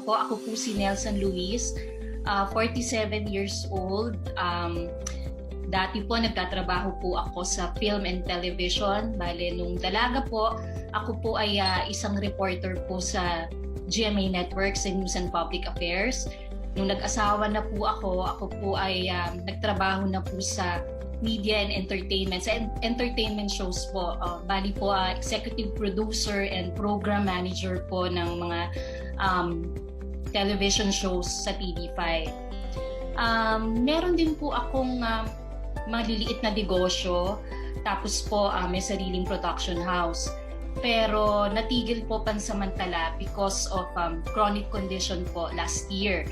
programa po. Ako po si Nelson Luis, uh, 47 years old. Um, dati po nagtatrabaho po ako sa film and television. Bale, nung dalaga po, ako po ay uh, isang reporter po sa GMA Networks and News and Public Affairs. Nung nag-asawa na po ako, ako po ay um, nagtrabaho na po sa media and entertainment. Sa en- entertainment shows po, uh, bali po uh, executive producer and program manager po ng mga um, television shows sa TV5. Um, meron din po akong um, maliliit na negosyo, tapos po uh, may sariling production house. Pero natigil po pansamantala because of um, chronic condition po last year.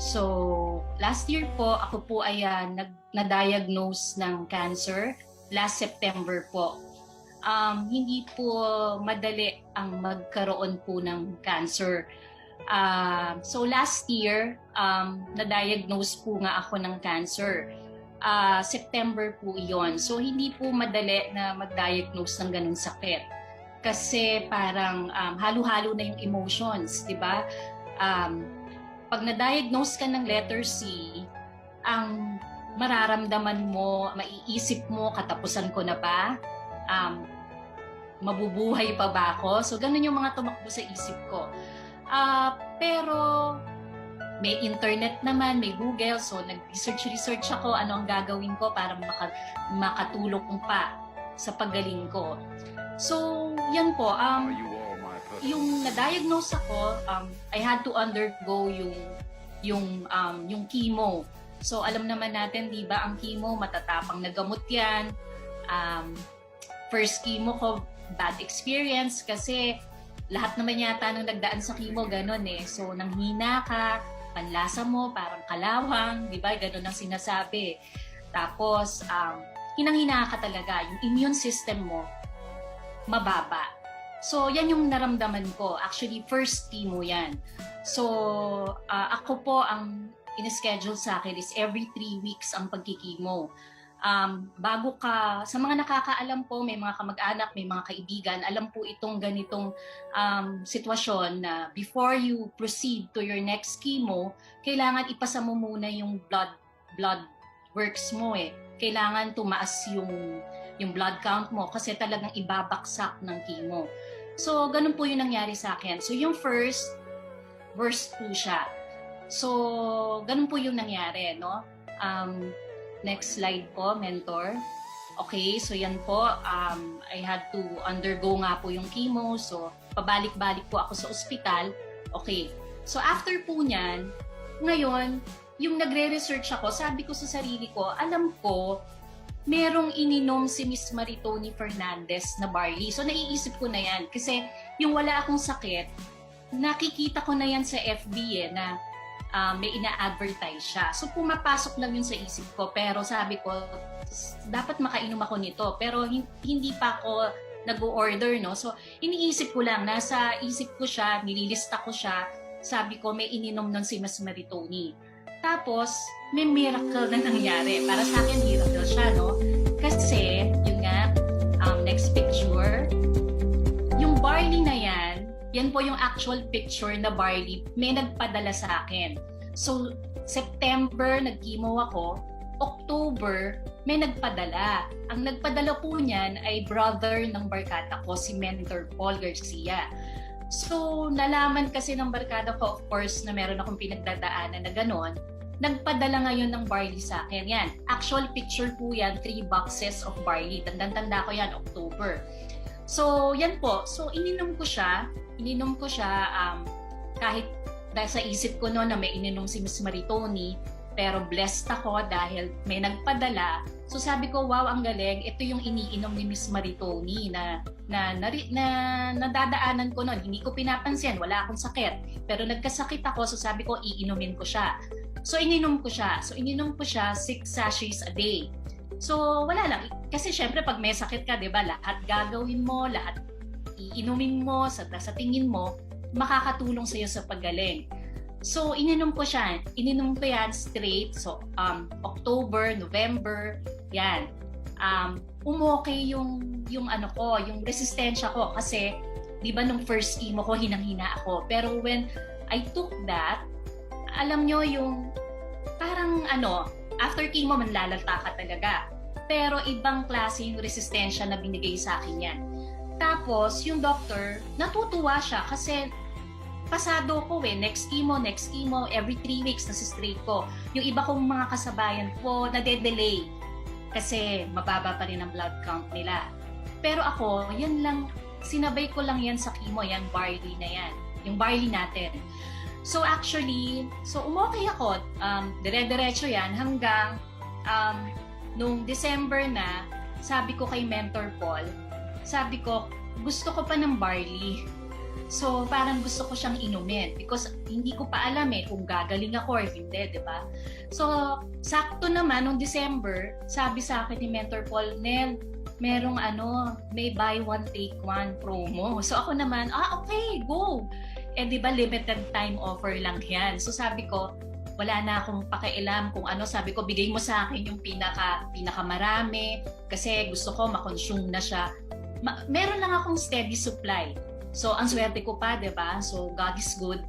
So, last year po, ako po ay uh, na-diagnose ng cancer last September po. Um, hindi po madali ang magkaroon po ng cancer. Uh, so last year, um, na-diagnose po nga ako ng cancer. Uh, September po iyon. So hindi po madali na mag-diagnose ng ganun sakit. Kasi parang um, halo-halo na yung emotions, di ba? Um, pag na-diagnose ka ng letter C, ang mararamdaman mo, maiisip mo, katapusan ko na ba? Um, mabubuhay pa ba ako? So, ganun yung mga tumakbo sa isip ko. Uh, pero, may internet naman, may Google, so nag-research-research ako ano ang gagawin ko para maka, makatulong pa sa paggaling ko. So, yan po. Um, yung na-diagnose ako, um, I had to undergo yung yung um, yung chemo. So alam naman natin, 'di ba, ang chemo matatapang na gamot 'yan. Um, first chemo ko bad experience kasi lahat naman yata nung nagdaan sa chemo ganun eh. So nanghina ka, panlasa mo parang kalawang, 'di ba? Ganun ang sinasabi. Tapos um, hinanghina ka talaga, yung immune system mo mababa. So, yan yung naramdaman ko. Actually, first chemo yan. So, uh, ako po, ang in-schedule sa akin is every three weeks ang pagkikimo. Um, bago ka, sa mga nakakaalam po, may mga kamag-anak, may mga kaibigan, alam po itong ganitong um, sitwasyon na before you proceed to your next chemo, kailangan ipasa mo muna yung blood blood works mo eh. Kailangan tumaas yung yung blood count mo kasi talagang ibabaksak ng chemo. So, ganun po yung nangyari sa akin. So, yung first, worst po siya. So, ganun po yung nangyari, no? Um, next slide po, mentor. Okay, so yan po. Um, I had to undergo nga po yung chemo. So, pabalik-balik po ako sa ospital. Okay. So, after po niyan, ngayon, yung nagre-research ako, sabi ko sa sarili ko, alam ko merong ininom si Miss Maritoni Fernandez na barley. So naiisip ko na yan kasi yung wala akong sakit, nakikita ko na yan sa FB eh na uh, may ina-advertise siya. So pumapasok lang yun sa isip ko pero sabi ko dapat makainom ako nito pero hindi pa ako nag-order no. So iniisip ko lang nasa isip ko siya, nililista ko siya. Sabi ko may ininom nun si Miss Maritoni. Tapos, may miracle na nangyari. Para sa akin, miracle siya, no? Kasi, yun nga, um, next picture, yung barley na yan, yan po yung actual picture na barley, may nagpadala sa akin. So, September, nag-chemo ako. October, may nagpadala. Ang nagpadala po niyan ay brother ng barkada ko, si Mentor Paul Garcia. So, nalaman kasi ng barkada ko, of course, na meron akong pinagdadaanan na gano'n. Nagpadala ngayon ng barley sa akin. Yan, actual picture po yan, three boxes of barley. Tandang-tanda ko yan, October. So, yan po. So, ininom ko siya. Ininom ko siya um, kahit dahil sa isip ko no na may ininom si Miss Maritoni, pero blessed ako dahil may nagpadala. So sabi ko, wow, ang galing. Ito yung iniinom ni Miss Maritoni na na, na, na nadadaanan ko noon. Hindi ko pinapansin, wala akong sakit. Pero nagkasakit ako, so sabi ko, iinumin ko siya. So ininom ko siya. So ininom ko siya 6 sachets a day. So wala lang. Kasi syempre pag may sakit ka, 'di ba? Lahat gagawin mo, lahat iinumin mo sa, sa tingin mo, makakatulong sa iyo sa paggaling. So, ininom ko siya. Ininom ko yan straight. So, um, October, November, yan. Um, umokay yung, yung ano ko, yung resistensya ko. Kasi, di ba nung first chemo ko, hinang-hina ako. Pero when I took that, alam nyo yung parang ano, after chemo manlalata ka talaga. Pero ibang klase yung resistensya na binigay sa akin yan. Tapos, yung doctor, natutuwa siya kasi pasado ko eh, next chemo, next chemo, every three weeks na straight ko. Yung iba kong mga kasabayan ko, nade-delay kasi mababa pa rin ang blood count nila. Pero ako, yan lang, sinabay ko lang yan sa chemo, yan barley na yan. Yung barley natin. So actually, so umokay ako, um, dire-diretso yan hanggang um, nung December na, sabi ko kay Mentor Paul, sabi ko, gusto ko pa ng barley. So, parang gusto ko siyang inumin because hindi ko pa alam eh kung gagaling ako or hindi, di ba? So, sakto naman, nung December, sabi sa akin ni Mentor Paul, Nel, merong ano, may buy one, take one promo. So, ako naman, ah, okay, go! Eh, di ba, limited time offer lang yan. So, sabi ko, wala na akong pakialam kung ano. Sabi ko, bigay mo sa akin yung pinaka, pinakamarami kasi gusto ko makonsume na siya. Ma- meron lang akong steady supply. So, ang swerte ko pa, di ba? So, God is good.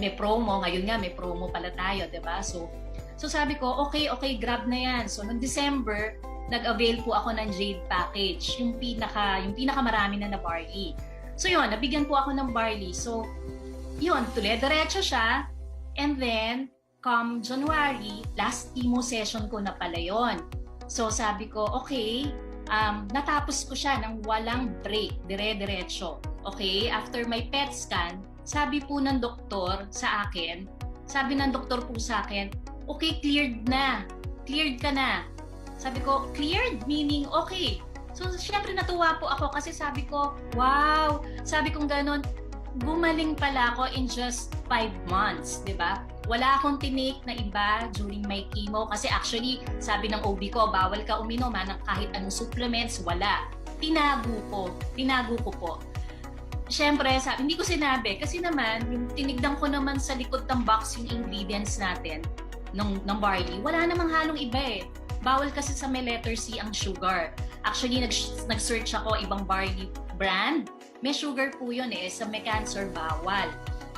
May promo. Ngayon nga, may promo pala tayo, di ba? So, so, sabi ko, okay, okay, grab na yan. So, noong December, nag-avail po ako ng Jade Package. Yung pinaka, yung pinakamarami na na barley. So, yun, nabigyan po ako ng barley. So, yun, tuloy-diretso siya. And then, come January, last chemo session ko na pala yun. So, sabi ko, okay, um, natapos ko siya ng walang break, dire-diretso. Okay, after my PET scan, sabi po ng doktor sa akin, sabi ng doktor po sa akin, okay, cleared na. Cleared ka na. Sabi ko, cleared? Meaning, okay. So, syempre natuwa po ako kasi sabi ko, wow, sabi kong ganun, gumaling pala ako in just 5 months, di ba? Wala akong tinake na iba during my chemo kasi actually, sabi ng OB ko, bawal ka uminom ha, ng kahit anong supplements, wala. Tinago ko. Tinago ko po. Siyempre, sabi, hindi ko sinabi kasi naman, yung tinignan ko naman sa likod ng box yung ingredients natin ng, ng barley, wala namang halong iba eh. Bawal kasi sa may letter C ang sugar. Actually, nag, nag-search ako ibang barley brand. May sugar po yun eh. Sa may cancer, bawal.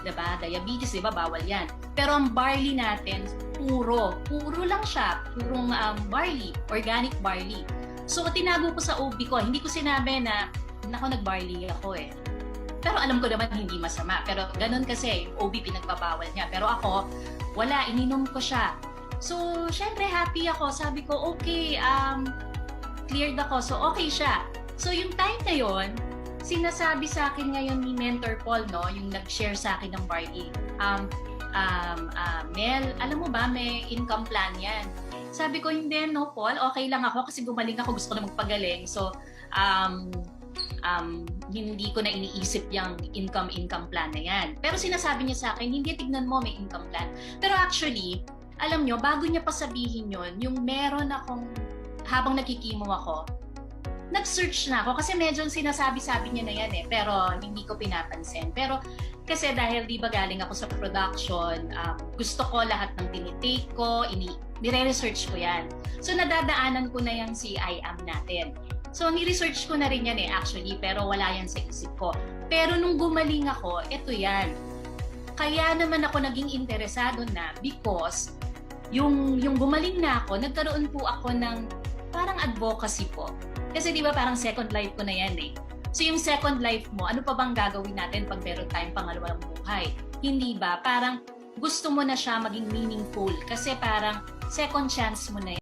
'di ba? Diabetes, 'di ba? Bawal 'yan. Pero ang barley natin, puro. Puro lang siya. Purong um, barley, organic barley. So, tinago ko sa OB ko. Hindi ko sinabi na, nako, nag-barley ako eh. Pero alam ko naman hindi masama. Pero ganun kasi, OB pinagbabawal niya. Pero ako, wala, ininom ko siya. So, syempre happy ako. Sabi ko, okay, um, cleared ako. So, okay siya. So, yung time na yon sinasabi sa akin ngayon ni Mentor Paul, no, yung nag-share sa akin ng Barley, um, um, uh, Mel, alam mo ba, may income plan yan. Sabi ko, hindi, no, Paul, okay lang ako kasi gumaling ako, gusto ko na magpagaling. So, um, um, hindi ko na iniisip yung income-income plan na yan. Pero sinasabi niya sa akin, hindi, tignan mo, may income plan. Pero actually, alam nyo, bago niya pa sabihin yon yung meron akong, habang nakikimo ako, nag-search na ako. Kasi medyo sinasabi-sabi niya na yan eh pero hindi ko pinapansin. Pero kasi dahil di ba galing ako sa production um, gusto ko lahat ng tinitake ko ini nire-research ko yan. So nadadaanan ko na yung CIM natin. So ni-research ko na rin yan eh actually pero wala yan sa isip ko. Pero nung gumaling ako ito yan. Kaya naman ako naging interesado na because yung yung gumaling na ako nagkaroon po ako ng parang advocacy po kasi di ba parang second life ko na yan eh. So yung second life mo, ano pa bang gagawin natin pag meron tayong pangalawang buhay? Hindi ba? Parang gusto mo na siya maging meaningful kasi parang second chance mo na yan.